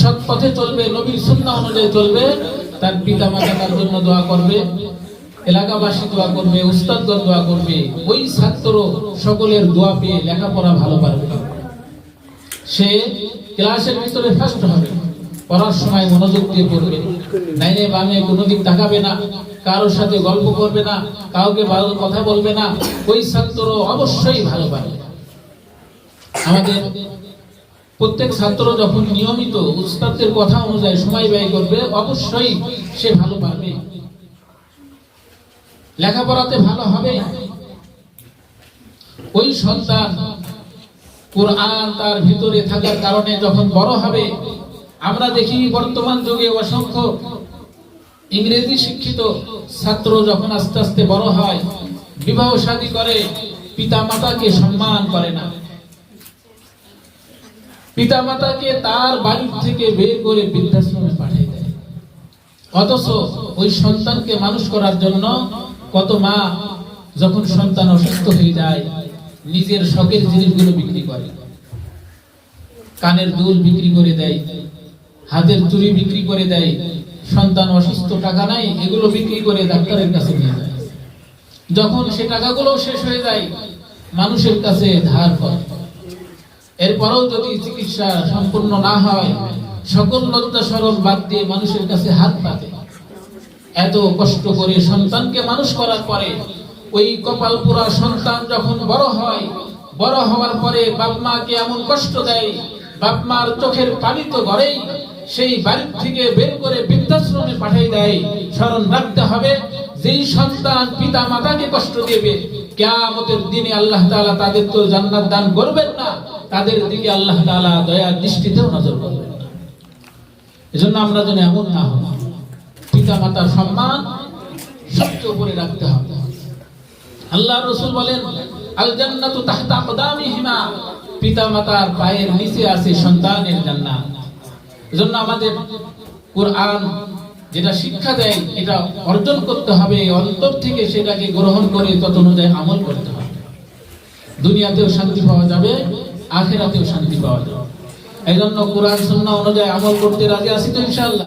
সৎ পথে চলবে, নবীর সুন্নাহ অনুযায়ী চলবে, তার পিতা মাতা তার জন্য দোয়া করবে, এলাকাবাসী দোয়া করবে, উস্তাদগণ দোয়া করবে, ওই ছাত্র সকলের দোয়া পেয়ে লেখাপড়া ভালো পারবে। সে ক্লাসের ভিতরে ফার্স্ট হবে, পড়ার সময় মনোযোগ দিয়ে পড়বে। ডাইনে বামে কোনো দিক তাকাবে না, কারোর সাথে গল্প করবে না, কাউকে ভালো কথা বলবে না, ওই ছাত্র অবশ্যই ভালো পারবে। আমাদের প্রত্যেক ছাত্র যখন নিয়মিত উস্তাদের কথা অনুযায়ী সময় ব্যয় করবে, অবশ্যই সে ভালো পারবে। লেখাপড়াতে ভালো হবে? ওই সন্তান কোরআন তার ভিতরে থাকার কারণে যখন বড় হবে, আমরা দেখি বর্তমান যুগে অসংখ্য ইংরেজি শিক্ষিত ছাত্র যখন আস্তে আস্তে বড় হয়, বিবাহ শাদী করে পিতা মাতাকে সম্মান করে না। পিতা মাতাকে তার বাড়ি থেকে বের করে বৃদ্ধাশ্রমে পাঠিয়ে দেয়। অথচ ওই সন্তানকে মানুষ করার জন্য কত মা যখন সন্তান অসুস্থ হয়ে যায়, নিজের শখের জিনিসগুলো বিক্রি করে। কানের দুল বিক্রি করে দেয়, হাতের চুরি বিক্রি করে দেয়, সন্তান অসুস্থ টাকা নাই, এগুলো বিক্রি করে ডাক্তারের কাছে নিয়ে যায়। যখন সে টাকাগুলো শেষ হয়ে যায়, মানুষের কাছে ধার করে এরপরেও যদি চিকিৎসা সম্পূর্ণ না হয়, সকল লজ্জা সরল বাদ দিয়ে মানুষের কাছে হাত পাতে এত কষ্ট করে সন্তানকে মানুষ করার পরে, ওই কপাল পুরা সন্তান যখন বড় হয়, বড় হওয়ার পরে বাপ মাকে এমন কষ্ট দেয়, বাপ মার চোখের পানি তো ঘরেই সেই বাড়ির থেকে বের করে বৃদ্ধাশ্রমে পাঠিয়ে দেয়। স্মরণ রাখতে হবে, যেই সন্তান পিতা মাতাকে কষ্ট দেবে, কেয়ামতের দিনে আল্লাহ তাদের তো জান্নাত দান করবেন না। তাদের দিকে আল্লাহ তাআলা দয়ার দৃষ্টিতেও নজর করবেন না। এজন্য আমরা যেন এমন না হই। পিতা মাতার সম্মান সবচেয়ে উপরে রাখতে হবে। আল্লাহ রসুল বলেন আল জান্নাতু তাহতা পিতা মাতার পায়ের নিচে আছে সন্তানের জান্নাত। এজন্য আমাদের কোরআন যেটা শিক্ষা দেয়, এটা অর্জন করতে হবে, অন্তর থেকে সেটাকে গ্রহণ করে তত অনুযায়ী আমল করতে হবে। দুনিয়াতেও শান্তি পাওয়া যাবে আখেরাতেও শান্তি পাওয়া যাবে এই জন্য কোরআন সুন্না অনুযায়ী আমল করতে রাজি আসি তো ইনশাআল্লাহ।